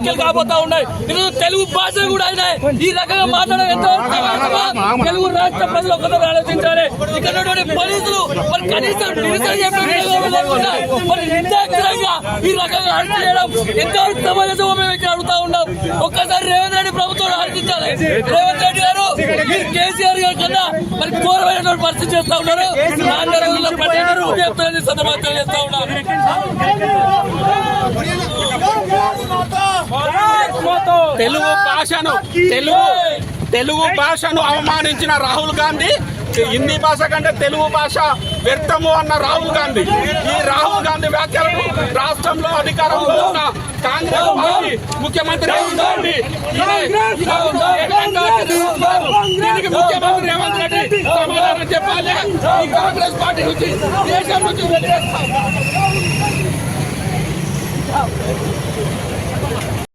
వ్యాఖ్యలు కాబోతా ఉన్నాయి. ఈరోజు తెలుగు భాష కూడా అయినా ఈ రకంగా మాట్లాడడం ఎంతో తెలుగు రాష్ట్ర ప్రజలు ఒకసారి ఆలోచించాలి. ఇక్కడ ఉన్నటువంటి పోలీసులు మరి కనీసం నిరసన చెప్పే మరి నిర్దాక్షిణ్యంగా ఈ రకంగా అరెస్ట్ చేయడం ఎంతవరకు సమాజంలో మేము ఇక్కడ అడుగుతా ఉన్నాం. ఒక్కసారి రేవంత్ రెడ్డి ప్రభుత్వం ఆలోచించాలి. రేవంత్ రెడ్డి గారు కేసీఆర్ గారు కన్నా మరి ఘోరమైనటువంటి పరిస్థితి చేస్తా ఉన్నారు. నాన్నగారు ప్రజలు చెప్తారని సందర్భంగా తెలియజేస్తా ఉన్నారు. తెలుగు భాషను తెలుగు తెలుగు భాషను అవమానించిన రాహుల్ గాంధీ హిందీ భాష కంటే తెలుగు భాష వ్యర్థము అన్న రాహుల్ గాంధీ. ఈ రాహుల్ గాంధీ వ్యాఖ్యలను రాష్ట్రంలో అధికారంలో ఉన్న కాంగ్రెస్ పార్టీ ముఖ్యమంత్రి రేవంత్ రెడ్డి. దీనికి ముఖ్యమంత్రి రేవంత్ రెడ్డి సమాధానం చెప్పాలి. ఈ కాంగ్రెస్ పార్టీ నుంచి దేశం నుంచి వెళ్ళేస్తాం